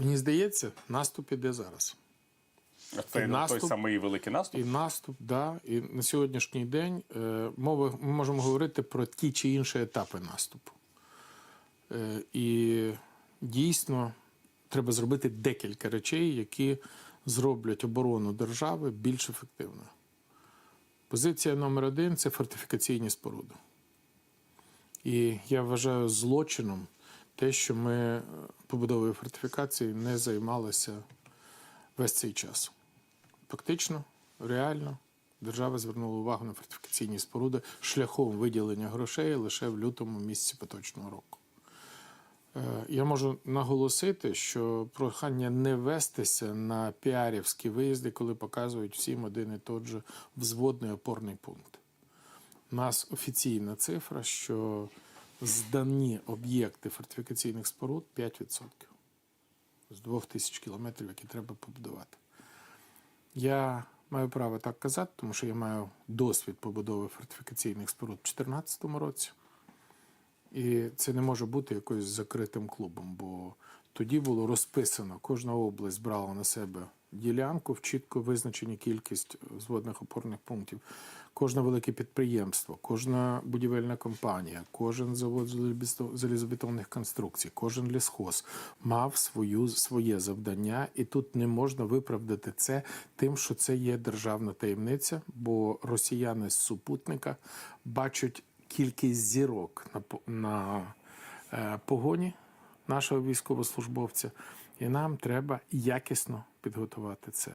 Мені здається, наступ іде зараз. Це І той наступ- самий великий наступ. І наступ, да. І на сьогоднішній день е, мови, ми можемо говорити про ті чи інші етапи наступу. Е, і дійсно треба зробити декілька речей, які зроблять оборону держави більш ефективною. Позиція номер один це фортифікаційні споруди. І я вважаю злочином те, що ми е, побудовою фортифікації не займалися весь цей час. Фактично, реально, держава звернула увагу на фортифікаційні споруди шляхом виділення грошей лише в лютому місяці поточного року. Е, Я можу наголосити, що прохання не вестися на піарівські виїзди, коли показують всім один і той же взводний опорний пункт. У нас офіційна цифра, що здані об'єкти фортифікаційних споруд 5% з 2000 кілометрів, які треба побудувати. Я маю право так казати, тому що я маю досвід побудови фортифікаційних споруд у 2014 році. І це не може бути якоюсь закритим клубом, бо тоді було розписано, кожна область брала на себе ділянку в чітко визначені кількість зводних опорних пунктів. Кожне велике підприємство, кожна будівельна компанія, кожен завод залізобетон- залізобетонних конструкцій, кожен лісхоз мав свою, своє завдання, і тут не можна виправдати це тим, що це є державна таємниця, бо росіяни з супутника бачать кількість зірок на, на е, погоні нашого військовослужбовця, і нам треба якісно підготувати це.